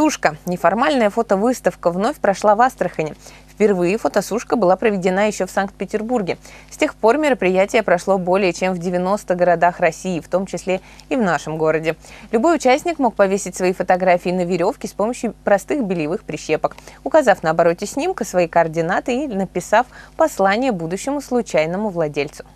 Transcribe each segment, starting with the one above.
Фотосушка. Неформальная фотовыставка вновь прошла в Астрахани. Впервые фотосушка была проведена еще в Санкт-Петербурге. С тех пор мероприятие прошло более чем в 90 городах России, в том числе и в нашем городе. Любой участник мог повесить свои фотографии на веревке с помощью простых бельевых прищепок, указав на обороте снимка свои координаты и написав послание будущему случайному владельцу.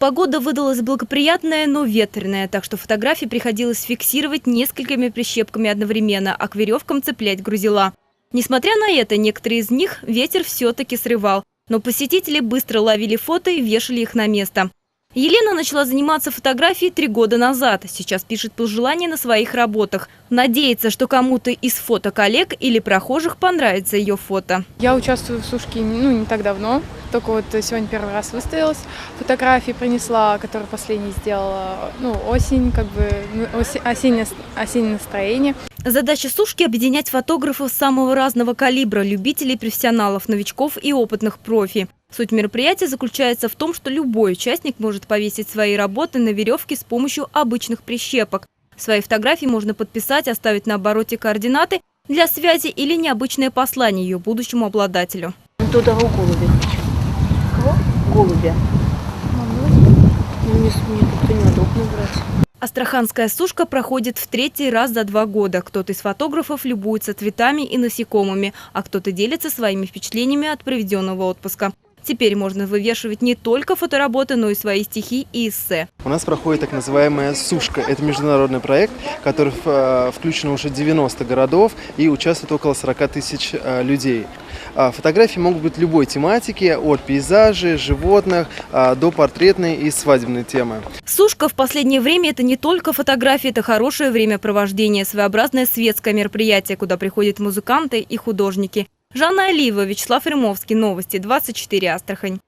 Погода выдалась благоприятная, но ветреная, так что фотографии приходилось фиксировать несколькими прищепками одновременно, а к веревкам цеплять грузила. Несмотря на это, некоторые из них ветер все-таки срывал, но посетители быстро ловили фото и вешали их на место. Елена начала заниматься фотографией три года назад. Сейчас пишет пожелания на своих работах. Надеется, что кому-то из фотоколлег или прохожих понравится ее фото. Я участвую в сушке ну, не так давно. Только вот сегодня первый раз выставилась. Фотографии принесла, которые последние сделала. Ну, осень, как бы ну, осеннее, осеннее настроение. Задача сушки – объединять фотографов самого разного калибра, любителей, профессионалов, новичков и опытных профи. Суть мероприятия заключается в том, что любой участник может повесить свои работы на веревке с помощью обычных прищепок. Свои фотографии можно подписать, оставить на обороте координаты для связи или необычное послание ее будущему обладателю. Туда голубя хочу. Кого? Голубя. Ну, мне, мне как-то неудобно брать. Астраханская сушка проходит в третий раз за два года. Кто-то из фотографов любуется цветами и насекомыми, а кто-то делится своими впечатлениями от проведенного отпуска. Теперь можно вывешивать не только фотоработы, но и свои стихи и эссе. У нас проходит так называемая «Сушка». Это международный проект, который э, включен уже 90 городов и участвует около 40 тысяч э, людей. А, фотографии могут быть любой тематики, от пейзажей, животных а, до портретной и свадебной темы. Сушка в последнее время – это не только фотографии, это хорошее времяпровождение, своеобразное светское мероприятие, куда приходят музыканты и художники. Жанна Алиева, Вячеслав Римовский. Новости 24 Астрахань.